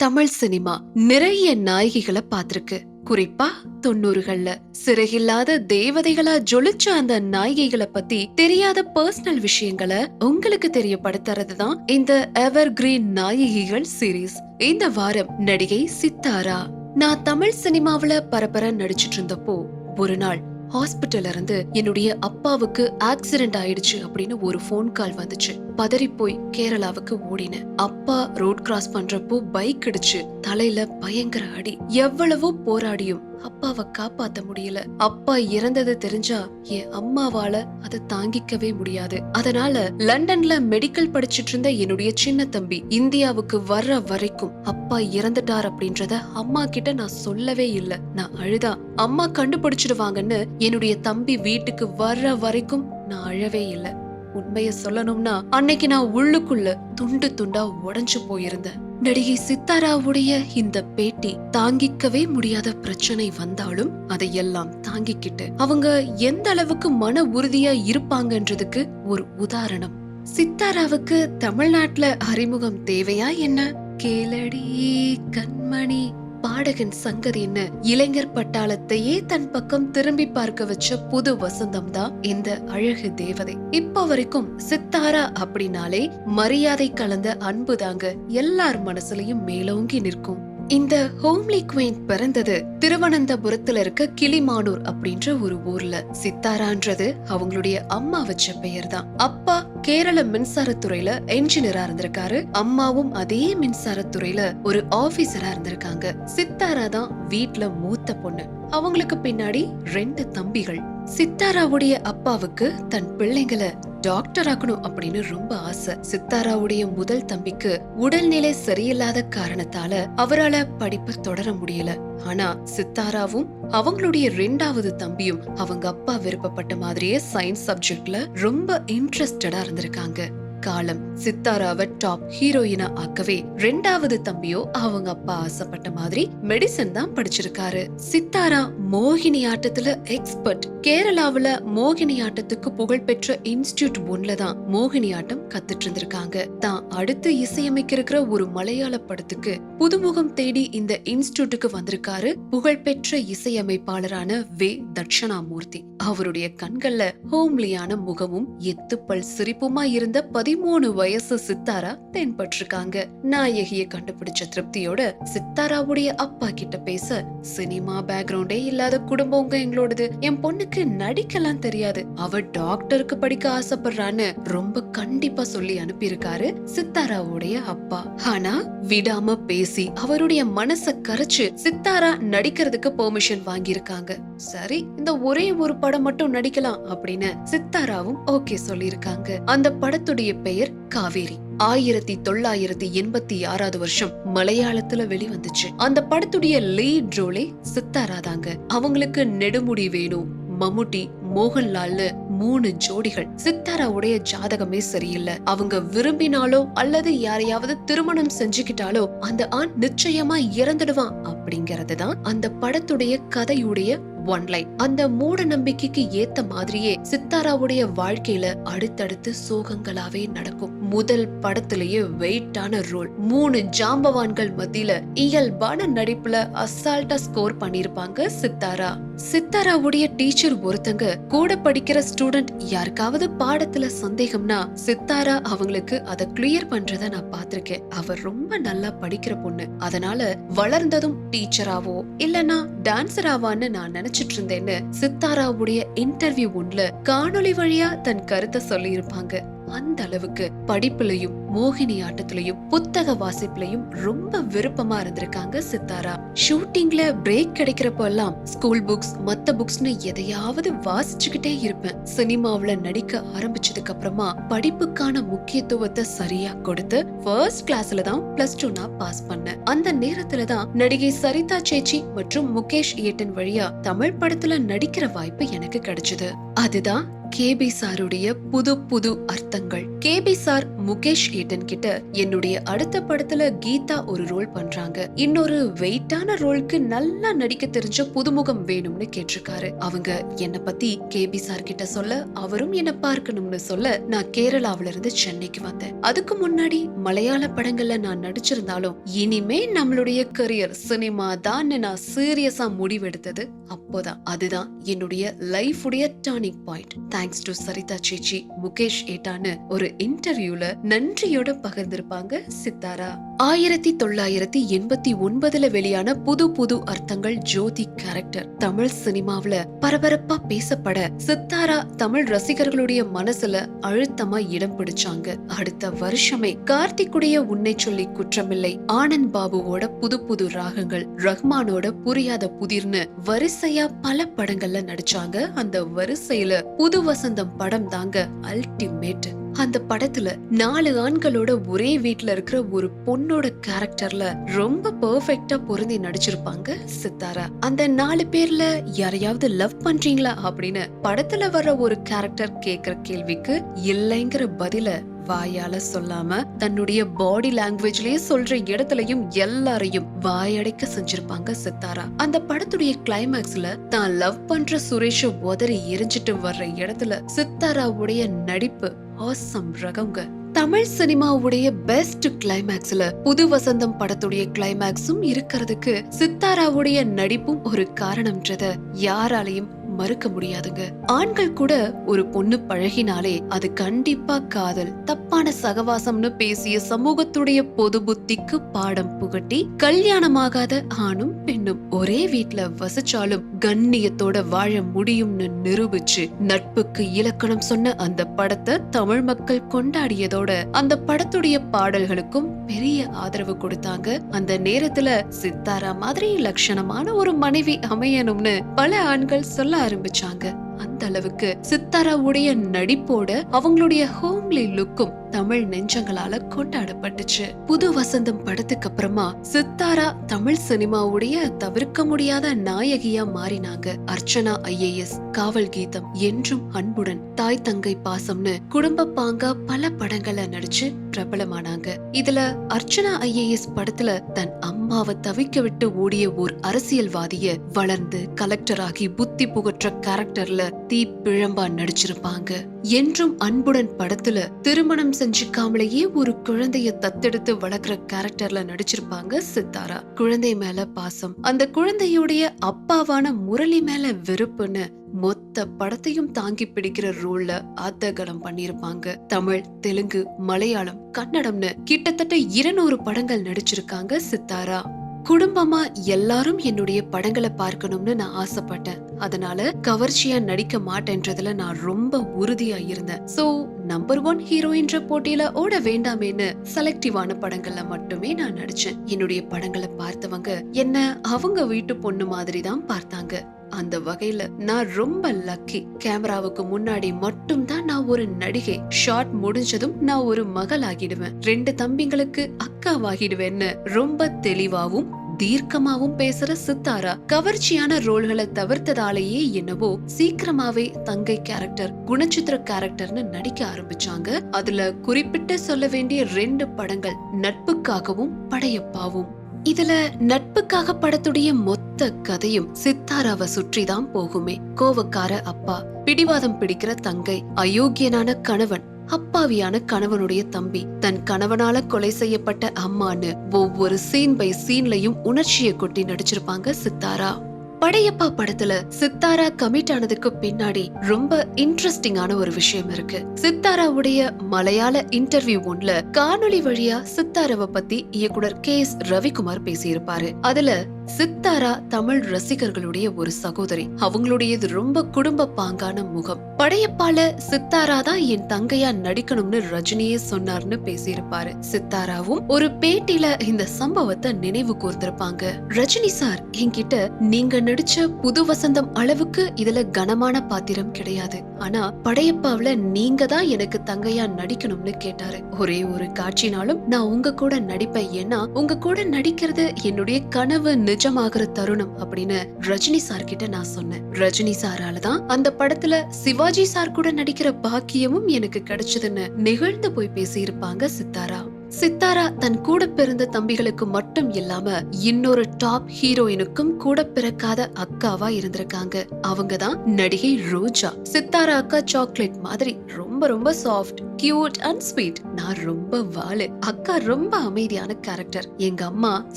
Tamil cinema நிறைய நாயகிகளை பார்த்திருக்கு. குறிப்பா தொண்ணூறுகள்ல. சிறகில்லாத தேவதைகளா ஜொலிச்ச அந்த நாயகிகளை பத்தி தெரியாத பர்சனல் விஷயங்களை உங்களுக்கு தெரியப்படுத்துறதுதான் இந்த எவர் கிரீன் நாயகிகள் சீரீஸ் இந்த வாரம் நடிகை சித்தாரா. நான் தமிழ் சினிமாவுல பரபர நடிச்சிட்டு இருந்தப்போ ஒரு நாள் ஹாஸ்பிட்டல்ல இருந்து என்னுடைய அப்பாவுக்கு ஆக்சிடென்ட் ஆயிடுச்சு அப்படின்னு ஒரு ஃபோன் கால் வந்துச்சு. பதறி போய் கேரளாவுக்கு ஓடினேன் அப்பா ரோட் கிராஸ் பண்றப்போ பைக் இடிச்சு தலையில பயங்கர அடி. எவ்வளவோ போராடியும் அப்பாவை காப்பாத்த முடியல. அப்பா இறந்தது தெரிஞ்சா என் அம்மாவால அதை தாங்கிக்கவே முடியாது. அதனால லண்டன்ல மெடிக்கல் படிச்சிட்டு இருந்த என்னுடைய சின்ன தம்பி இந்தியாவுக்கு வர்ற வரைக்கும் அப்பா இறந்துட்டார் அப்படின்றத அம்மா கிட்ட நான் சொல்லவே இல்ல. நான் அழுதா அம்மா கண்டுபிடிச்சிடுவாங்கன்னு என்னுடைய தம்பி வீட்டுக்கு வர்ற வரைக்கும் நான் அழவே இல்லை. உண்மைய சொல்லணும்னா அன்னைக்கு நான் உள்ளுக்குள்ள துண்டு துண்டா உடைஞ்சு போயிருந்தேன். நடிகை சித்தாராவுடைய இந்த பேட்டி தாங்கிக்கவே முடியாத பிரச்சனை வந்தாலும் அதையெல்லாம் தாங்கிக்கிட்டு அவங்க எந்த அளவுக்கு மன உறுதியா இருப்பாங்கன்றதுக்கு ஒரு உதாரணம். சித்தாராவுக்கு தமிழ்நாட்டுல அறிமுகம் தேவையா என்ன? கேளடி கண்மணி. பாடகன் சங்கதி என்ன இளைஞர் பட்டாளத்தையே தன் பக்கம் திரும்பி பார்க்க வச்ச புது வசந்தம் தான் இந்த அழகு தேவதை. இப்ப வரைக்கும் சித்தாரா அப்படின்னாலே மரியாதை கலந்த அன்பு தாங்க எல்லார் மனசுலயும் மேலோங்கி நிற்கும். இந்த ஹோம்லி குயின் பிறந்தது திருவனந்தபுரத்துல இருக்க கிளிமானூர் அப்படின்ற ஒரு ஊர்ல. சித்தாரான்றது அவங்களுடைய அம்மா வச்ச பெயர் தான் அப்பா கேரள மின்சாரத்துறையில என்ஜினியரா இருந்திருக்காரு. அம்மாவும் அதே மின்சாரத்துறையில ஒரு ஆபீசரா இருந்திருக்காங்க. சித்தாரா தான் வீட்ல மூத்த பொண்ணு. அவங்களுக்கு பின்னாடி ரெண்டு தம்பிகள். சித்தாராவுடைய அப்பாவுக்கு தன் பிள்ளைங்களை டாக்டர் ஆக்கணும் அப்படின்னு ரொம்ப ஆசை. சித்தாராவுடைய முதல் தம்பிக்கு உடல்நிலை சரியில்லாத காரணத்தால அவரால படிப்பை தொடர முடியல. ஆனா சித்தாராவும் அவங்களுடைய ரெண்டாவது தம்பியும் அவங்க அப்பா விருப்பப்பட்ட மாதிரியே சயின்ஸ் சப்ஜெக்ட்ல ரொம்ப இன்ட்ரெஸ்டடா இருந்திருக்காங்க. காலம். சித்தாராவை டாப் ஹீரோயினா ஆக்கவே ரெண்டாவது தம்பியோ அவங்க அப்பா ஆசைப்பட்ட மாதிரி மெடிசன் தான் படிச்சிருக்காரு. சித்தாரா மோகினி ஆட்டத்துல எக்ஸ்பர்ட் கேரளாவுல மோகினி ஆட்டத்துக்கு புகழ்பெற்ற இன்ஸ்டிடியூட் ஒன்ல தான் மோகினி ஆட்டம் கத்துட்டு இருந்திருக்காங்க. தான் அடுத்து இசையமைக்கிருக்கிற ஒரு மலையாள படத்துக்கு புதுமுகம் தேடி இந்த இன்ஸ்டிடியூட்டுக்கு வந்திருக்காரு. புகழ்பெற்ற இசையமைப்பாளரான வே. தட்சணாமூர்த்தி. அவருடைய கண்கள்ல ஹோம்லியான முகமும் எத்துப்பல் சிரிப்புமா இருந்த பதி பதிமூணு வயசு சித்தாரா தென்பட்டிருக்காங்க. நாயகிய கண்டுபிடிச்ச திருப்தியோட சித்தாராவுடைய அப்பா கிட்ட பேச சினிமா பேக்ரவுண்டே இல்லாத குடும்பங்க எங்களோடது. என் பொண்ணுக்கு நடிக்கலாம் தெரியாது. அவ டாக்டருக்கு படிக்க ஆசைப்படுறான்னு ரொம்ப கண்டிப்பா சொல்லி அனுப்பியிருக்காரு சித்தாராவுடைய அப்பா. ஆனா விடாம பேசி அவருடைய மனச கரைச்சு சித்தாரா நடிக்கிறதுக்கு பெர்மிஷன் வாங்கியிருக்காங்க. சரி இந்த ஒரே ஒரு படம் மட்டும் நடிக்கலாம் அப்படின்னு சித்தாராவும் ஓகே சொல்லியிருக்காங்க. அந்த படத்துடைய பெயர் காவேரி. ஆயிரத்தி தொள்ளாயிரத்தி எண்பத்தி ஆறாவது வருஷம் மலையாளத்துல வெளிவந்துச்சு. அந்த படத்துடைய லீட் ரோலே சித்தாராதாங்க. அவங்களுக்கு நெடுமுடி வேணும் மம்முட்டி மோகன்லால்னு மூணு ஜோடிகள். சித்தாராவுடைய ஜாதகமே சரியில்லை. அவங்க விரும்பினாலோ அல்லது யாரையாவது திருமணம் செஞ்சுக்கிட்டாலோ அந்த ஆண் நிச்சயமா இறந்துடுவான் அப்படிங்கறதுதான் அந்த படத்துடைய கதையுடைய ஒன் லைன் அந்த மூட நம்பிக்கைக்கு ஏத்த மாதிரியே சித்தாராவுடைய வாழ்க்கையில அடுத்தடுத்து சோகங்களாவே நடக்கும். முதல் படத்திலேயே வெயிட்டான ரோல் மூணு ஜாம்பவான்கள் மத்தியில இயல்பான நடிப்புல அசால்ட்டா ஸ்கோர் பண்ணிருப்பாங்க சித்தாரா. சித்தாராவுடைய டீச்சர் ஒருத்தங்க கூட படிக்கிற ஸ்டூடெண்ட் யாருக்காவது பாடத்துல சந்தேகம்னா சித்தாரா அவங்களுக்கு அதை கிளியர் பண்றத நான் பாத்திருக்கேன் அவர் ரொம்ப நல்லா படிக்கிற பொண்ணு. அதனால வளர்ந்ததும் டீச்சராவோ இல்லனா டான்சராவான்னு நான் நினைச்சிட்டு இருந்தேன்னு சித்தாராவுடைய இன்டர்வியூ ஒன்ல காணொளி வழியா தன் கருத்தை சொல்லியிருப்பாங்க. அந்த அளவுக்கு படிப்புலயும் மோகினி ஆட்டத்திலையும் புத்தக வாசிப்புலயும் ரொம்ப விருப்பமா இருந்திருக்காங்க சித்தாரா. ஷூட்டிங்ல பிரேக் கிடைக்கிறப்ப எல்லாம் ஸ்கூல் புக்ஸ் மத்த புக்ஸ்னு எதையாவது வாசிச்சுக்கிட்டே இருப்பேன். சினிமாவுல நடிக்க ஆரம்பிச்சதுக்கு அப்புறமா படிப்புக்கான முக்கியத்துவத்தை சரியா கொடுத்து ஃபர்ஸ்ட் கிளாஸ்ல தான் பிளஸ் டூ நான் பாஸ் பண்ணேன். அந்த நேரத்துல தான் நடிகை சரிதா சேச்சி மற்றும் முகேஷ் ஏட்டன் வழியா தமிழ் படத்துல நடிக்கிற வாய்ப்பு எனக்கு கிடைச்சது. அதுதான் கேபி சாருடைய புது புது அர்த்தங்கள். கேபி சார் முகேஷ் ஏட்டன் கிட்ட என்னுடைய அடுத்த படத்துல கீதா ஒரு ரோல் பண்றாங்க. இன்னொரு வெயிட்டான ரோலுக்கு நல்லா நடிக்க தெரிஞ்ச புதுமுகம் வேணும்னு கேட்டிருக்காரு. அவங்க என்ன பத்தி கேபி சார் கிட்ட சொல்ல அவரும் என்ன பார்க்கணும்னு சொல்ல நான் கேரளாவில இருந்து சென்னைக்கு வந்தேன். அதுக்கு முன்னாடி மலையாள படங்கள்ல நான் நடிச்சிருந்தாலும் இனிமே நம்மளுடைய கரியர் சினிமா தான் நான் சீரியஸா முடிவெடுத்தது அப்போதான். அதுதான் என்னுடைய லைஃப் உடைய turning point thanks to Saritha சேச்சி Mukesh ஏட்டான்னு ஒரு இன்டர்வியூல நன்றியோட பகிர்ந்திருப்பாங்க சித்தாரா. ஆயிரத்தி தொள்ளாயிரத்தி எண்பத்தி ஒன்பதுல வெளியான புது புது அர்த்தங்கள் ஜோதி கேரக்டர் தமிழ் சினிமாவுல பரபரப்பா பேசப்பட சித்தாரா தமிழ் ரசிகர்களுடைய மனசுல அழுத்தமா இடம் பிடிச்சாங்க. அடுத்த வருஷமே கார்த்திக்குடைய உன்னை சொல்லி குற்றமில்லை. ஆனந்த் பாபுவோட புது புது ராகங்கள் ரஹ்மானோட புரியாத புதிர்னு வரிசையா பல படங்கள்ல நடிச்சாங்க. அந்த வரிசையில புது வசந்தம் படம் தாங்க அல்டிமேட் அந்த படத்துல நாலு ஆண்களோட ஒரே வீட்ல இருக்கிற ஒரு பொண்ணோட கேரக்டர்ல ரொம்ப பெர்ஃபெக்ட்டா பொருந்தி நடிச்சிருப்பாங்க சித்தாரா. அந்த நாலு பேர்ல யாரையாவது லவ் பண்றீங்களா அப்படின்னு படத்துல வர்ற ஒரு கேரக்டர் கேக்குற கேள்விக்கு இல்லைங்கிற பதில வாயால சொல்லாம தன்னுடைய பாடி லாங்குவேஜ்லயே சொல்ற இடத்துலயும் எல்லாரையும் வாயடைக்க செஞ்சிருப்பாங்க சித்தாரா. அந்த படத்துடைய கிளைமேக்ஸ்ல தான் லவ் பண்ற சுரேஷ உதறி எரிஞ்சிட்டு வர்ற இடத்துல சித்தாராவுடைய நடிப்பு ஆசம் ரகங்க. தமிழ் சினிமாவுடைய பெஸ்ட் கிளைமேக்ஸ்ல புது வசந்தம் படத்துடைய கிளைமேக்ஸும் இருக்கிறதுக்கு சித்தாராவுடைய நடிப்பும் ஒரு காரணம்ன்றத. யாராலையும் மறுக்க முடியாதுங்க. ஆண்கள் கூட ஒரு பொண்ணு பழகினாலே அது கண்டிப்பா காதல். தப்பான சகவாசம்னு பேசிய சமூகத்துடைய பொது புத்திக்கு பாடம் புகட்டி கல்யாணமாகாத ஆணும் பெண்ணும் ஒரே வீட்டுல வசிச்சாலும் கண்ணியத்தோட வாழ முடியும்னு நிரூபிச்சு நட்புக்கு இலக்கணம் சொன்ன அந்த படத்தை தமிழ் மக்கள் கொண்டாடியதோட அந்த படத்துடைய பாடல்களுக்கும் பெரிய ஆதரவு கொடுத்தாங்க. அந்த நேரத்துல சித்தாரா மாதிரி லட்சணமான ஒரு மனைவி அமையணும்னு பல ஆண்கள் சொல்ல ஆரம்பிச்சாங்க. அந்த அளவுக்கு சித்தாராவுடைய நடிப்போட அவங்களுடைய ஹோம்லி லுக்கும் தமிழ் நெஞ்சங்களால கொண்டாடப்பட்டுச்சு. புது வசந்தம் படத்துக்கு அப்புறமா சித்தாரா தமிழ் சினிமாவுடைய தவிர்க்க முடியாத நாயகியா மாறினாங்க. அர்ச்சனா ஐஏஎஸ் காவல் கீதம் என்றும் அன்புடன் தாய் தங்கை பாசம்னு குடும்ப பாங்கா பல படங்களை நடிச்சு பிரபலமானாங்க. இதுல அர்ச்சனா ஐஏஎஸ் படத்துல தன் அம்மா அம்மாவை தவிக்க விட்டு ஓடிய ஓர் அரசியல்வாதிய வளர்ந்து கலெக்டர் ஆகி புத்தி புகற்ற கேரக்டர்ல தீ பிழம்பா நடிச்சிருப்பாங்க. என்றும் அன்புடன் படத்துல திருமணம் செஞ்சுக்காமலேயே ஒரு குழந்தைய தத்தெடுத்து வளர்க்குற கேரக்டர்ல நடிச்சிருப்பாங்க சித்தாரா. குழந்தை மேல பாசம். அந்த குழந்தையுடைய அப்பாவான முரளி மேல வெறுப்புன்னு மொத்த படத்தையும் தாங்கி பிடிக்கிற ரோல்ல ஆத்தகலம் பண்ணிருப்பாங்க தமிழ் தெலுங்கு மலையாளம் கன்னடம்னு கிட்டத்தட்ட இருநூறு படங்கள் நடிச்சிருக்காங்க சித்தாரா. குடும்பமா எல்லாரும் என்னுடைய படங்களை பார்க்கணும்னு நான் ஆசைப்பட்டேன். அதனால கவர்ச்சியா நடிக்க மாட்டேன்றதுல நான் ரொம்ப உறுதியா இருந்தேன். சோ நம்பர் ஒன் ஹீரோயின்ற போட்டியில ஓட வேண்டாமேன்னு செலக்டிவான படங்கள்ல மட்டுமே நான் நடிச்சேன். என்னுடைய படங்களை பார்த்தவங்க என்ன அவங்க வீட்டு பொண்ணு மாதிரி தான் பார்த்தாங்க. அந்த வகையில நான் ரொம்ப லக்கி கேமராவுக்கு முன்னாடி மட்டும் தான் நான் ஒரு நடிகை. ஷார்ட் முடிஞ்சதும் நான் ஒரு மகள் ஆகிடுவேன் ரெண்டு தம்பிங்களுக்கு அக்காவாகிடுவேன்னு ரொம்ப தெளிவாவும் தீர்க்கமாவும் பேசுற சித்தாரா? கவர்ச்சியான ரோல்களை தவிர்த்ததாலேயே என்னவோ சீக்கிரமாவே தங்கை கேரக்டர் குணச்சித்திர கேரக்டர்னு நடிக்க ஆரம்பிச்சாங்க. அதுல குறிப்பிட்டு சொல்ல வேண்டிய ரெண்டு படங்கள் நட்புக்காகவும் படையப்பாவும். இதுல நட்புக்காக படத்துடைய மொத்த கதையும் சித்தாராவை சுற்றிதான் போகுமே. கோவக்கார அப்பா பிடிவாதம் பிடிக்கிற தங்கை அயோக்கியனான கணவன் அப்பாவியான கணவனுடைய தம்பி. தன் கணவனால கொலை செய்யப்பட்ட அம்மான்னு ஒவ்வொரு சீன் பை சீன்லயும் உணர்ச்சியை கொட்டி நடிச்சிருப்பாங்க சித்தாரா. படையப்பா படத்துல சித்தாரா கமிட் ஆனதுக்கு பின்னாடி ரொம்ப இன்ட்ரெஸ்டிங்கான ஒரு விஷயம் இருக்கு. சித்தாராவுடைய மலையாள இன்டர்வியூ ஒன்ல காணொளி வழியா சித்தாராவை பத்தி இயக்குனர் கே எஸ் ரவிக்குமார் பேசியிருப்பாரு. அதுல சித்தாரா தமிழ் ரசிகர்களுடைய ஒரு சகோதரி. அவங்களுடையது ரொம்ப குடும்ப பாங்கான முகம். படையப்பால சித்தாரா தான் என் தங்கையா நடிக்கணும்னு ரஜினியே சொன்னார்னு பேசியிருப்பாரு. சித்தாராவும் ஒரு பேட்டியில இந்த சம்பவத்தை நினைவு கூர்ந்திருப்பாங்க. ரஜினி சார் என்கிட்ட நீங்க நடிச்ச புது வசந்தம் அளவுக்கு இதுல கனமான பாத்திரம் கிடையாது. ஆனா படையப்பாவில நீங்க தான் எனக்கு தங்கையா நடிக்கணும்னு கேட்டாரு. ஒரே ஒரு காட்சினாலும் நான் உங்க கூட நடிப்பேன். ஏன்னா உங்க கூட நடிக்கிறது என்னுடைய கனவு நிஜமாகிற தருணம் அப்படின்னு ரஜினி சார் கிட்ட நான் சொன்னேன். ரஜினி சாரால தான் அந்த படத்துல சிவாஜி சார் கூட நடிக்கிற பாக்கியமும் எனக்கு கிடைச்சதுன்னு நெகிழ்ந்து போய் பேசியிருப்பாங்க சித்தாரா. சித்தாரா தன் கூட பிறந்த தம்பிகளுக்கு மட்டும் இல்லாம இன்னொரு டாப் ஹீரோயினுக்கும் கூட பிறக்காத அக்காவா இருந்திருக்காங்க. அவங்க தான் நடிகை ரோஜா. சித்தாரா அக்கா சாக்லேட் மாதிரி ரொம்ப ரொம்ப சாஃப்ட் கியூட் அண்ட் ஸ்வீட் நான் ரொம்ப வாலு. அக்கா ரொம்ப அமைதியான கேரக்டர் எங்க அம்மா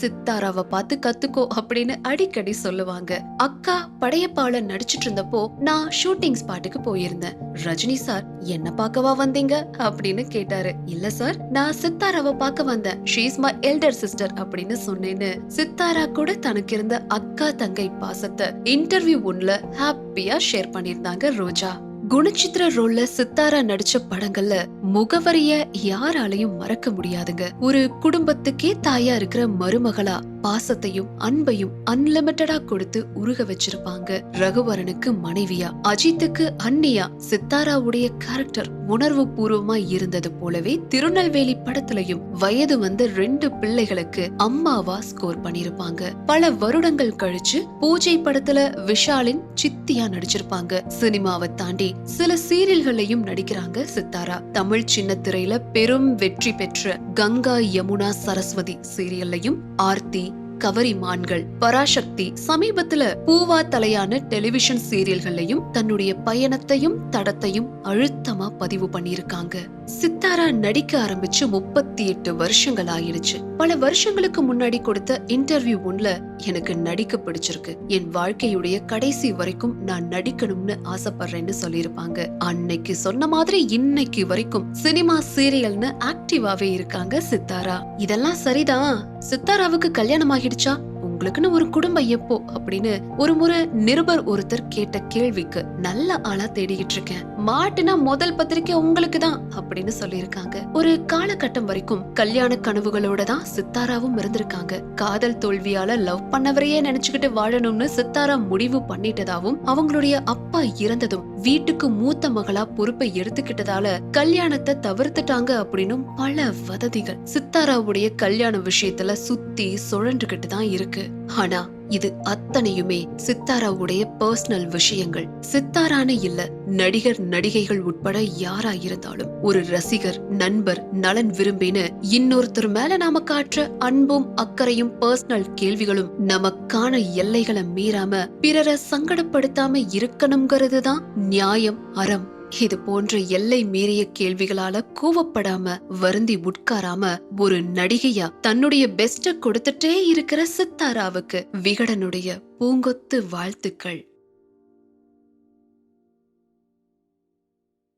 சித்தாராவை பார்த்து கத்துக்கோ அப்படின்னு அடிக்கடி சொல்லுவாங்க. அக்கா படையப்பாவில நடிச்சிட்டு இருந்தப்போ நான் ஷூட்டிங் ஸ்பாட்டுக்கு போயிருந்தேன். ரஜினி சார் என்ன பார்க்கவா வந்தீங்க? அப்படின்னு கேட்டாரு. இல்ல சார் நான் சித்தாராவை பார்க்க வந்தேன். ஷீஸ் மை எல்டர் சிஸ்டர் அப்படின்னு சொன்னேன்னு. சித்தாரா கூட தனக்கு இருந்த அக்கா தங்கை பாசத்தை இன்டர்வியூ ஒன்ல ஹாப்பியா ஷேர் பண்ணிருந்தாங்க ரோஜா. குணச்சித்திர ரோல்ல சித்தாரா நடிச்ச படங்கள்ல முகவரிய யாராலையும் மறக்க முடியாதுங்க. ஒரு குடும்பத்துக்கே தாயா இருக்கிற மருமகளா பாசத்தையும் அன்பையும் அன்லிமிட்டடா கொடுத்து உருக வச்சிருப்பாங்க. ரகுவரனுக்கு மனைவியா அஜித்துக்கு அன்னியா சித்தாராவுடைய கேரக்டர் உணர்வு பூர்வமா இருந்தது போலவே திருநெல்வேலி படத்துலயும் வயது வந்த ரெண்டு பிள்ளைகளுக்கு அம்மாவா ஸ்கோர் பண்ணிருப்பாங்க. பல வருடங்கள் கழிச்சு பூஜை படத்துல விஷாலின் சித்தியா நடிச்சிருப்பாங்க. சினிமாவை தாண்டி சில சீரியல்களையும் நடிக்கிறாங்க சித்தாரா. தமிழ் சின்ன திரையில பெரும் வெற்றி பெற்ற கங்கா யமுனா சரஸ்வதி சீரியல்லையும் ஆர்த்தி கவரி மான்கள் பராசக்தி சமீபத்துல பூவா தலையான டெலிவிஷன் சீரியல்கள்லயும் தன்னுடைய பயணத்தையும் தடத்தையும் அழுத்தமா பதிவு பண்ணியிருக்காங்க. சித்தாரா நடிக்க ஆரம்பிச்சு முப்பத்தி எட்டு வருஷங்கள் ஆயிடுச்சு பல வருஷங்களுக்கு முன்னாடி கொடுத்த இன்டர்வியூ ஒன்ல எனக்கு நடிக்க பிடிச்சிருக்கு. என் வாழ்க்கையுடைய கடைசி வரைக்கும் நான் நடிக்கணும்னு ஆசைப்படுறேன்னு சொல்லியிருப்பாங்க. அன்னைக்கு சொன்ன மாதிரி இன்னைக்கு வரைக்கும் சினிமா சீரியல்னு ஆக்டிவாவே இருக்காங்க சித்தாரா. இதெல்லாம் சரிதான். சித்தாராவுக்கு கல்யாணம் பழகிடுச்சா உங்களுக்குன்னு ஒரு குடும்பம் எப்போ அப்படின்னு ஒரு முறை நிருபர் ஒருத்தர் கேட்ட கேள்விக்கு நல்ல ஆளா தேடிக்கிட்டு இருக்கேன். மாட்டுனா முதல் பத்திரிக்கை உங்களுக்கு தான் அப்படின்னு சொல்லியிருக்காங்க. ஒரு காலகட்டம் வரைக்கும் கல்யாண கனவுகளோட தான் சித்தாராவும் இருந்திருக்காங்க. காதல் தோல்வியால லவ் பண்ணவரையே நினைச்சுக்கிட்டு வாழணும்னு சித்தாரா முடிவு பண்ணிட்டதாவும் அவங்களுடைய அப்பா இறந்ததும் வீட்டுக்கு மூத்த மகளா பொறுப்பை எடுத்துக்கிட்டதால கல்யாணத்தை தவிர்த்துட்டாங்க அப்படின்னும் பல வதந்திகள் சித்தாராவுடைய கல்யாண விஷயத்துல சுத்தி சுழன்றுகிட்டு தான் இருக்கு. ஆனா இது அத்தனையுமே சித்தாராவுடைய பர்சனல் விஷயங்கள். சித்தாரான இல்ல நடிகர் நடிகைகள் உட்பட யாரா இருந்தாலும் ஒரு ரசிகர் நண்பர் நலன் விரும்பின இன்னொருத்தர் மேல நாம காற்ற அன்பும் அக்கறையும் பர்சனல் கேள்விகளும் நமக்கான எல்லைகளை மீறாம பிறரை சங்கடப்படுத்தாம இருக்கணுங்கிறது தான் நியாயம் அறம். இது போன்ற எல்லை மீறிய கேள்விகளால கோவப்படாம வருந்தி உட்காராம ஒரு நடிகையா தன்னுடைய பெஸ்ட கொடுத்துட்டே இருக்கிற சித்தாராவுக்கு விகடனுடைய பூங்கொத்து வாழ்த்துக்கள்.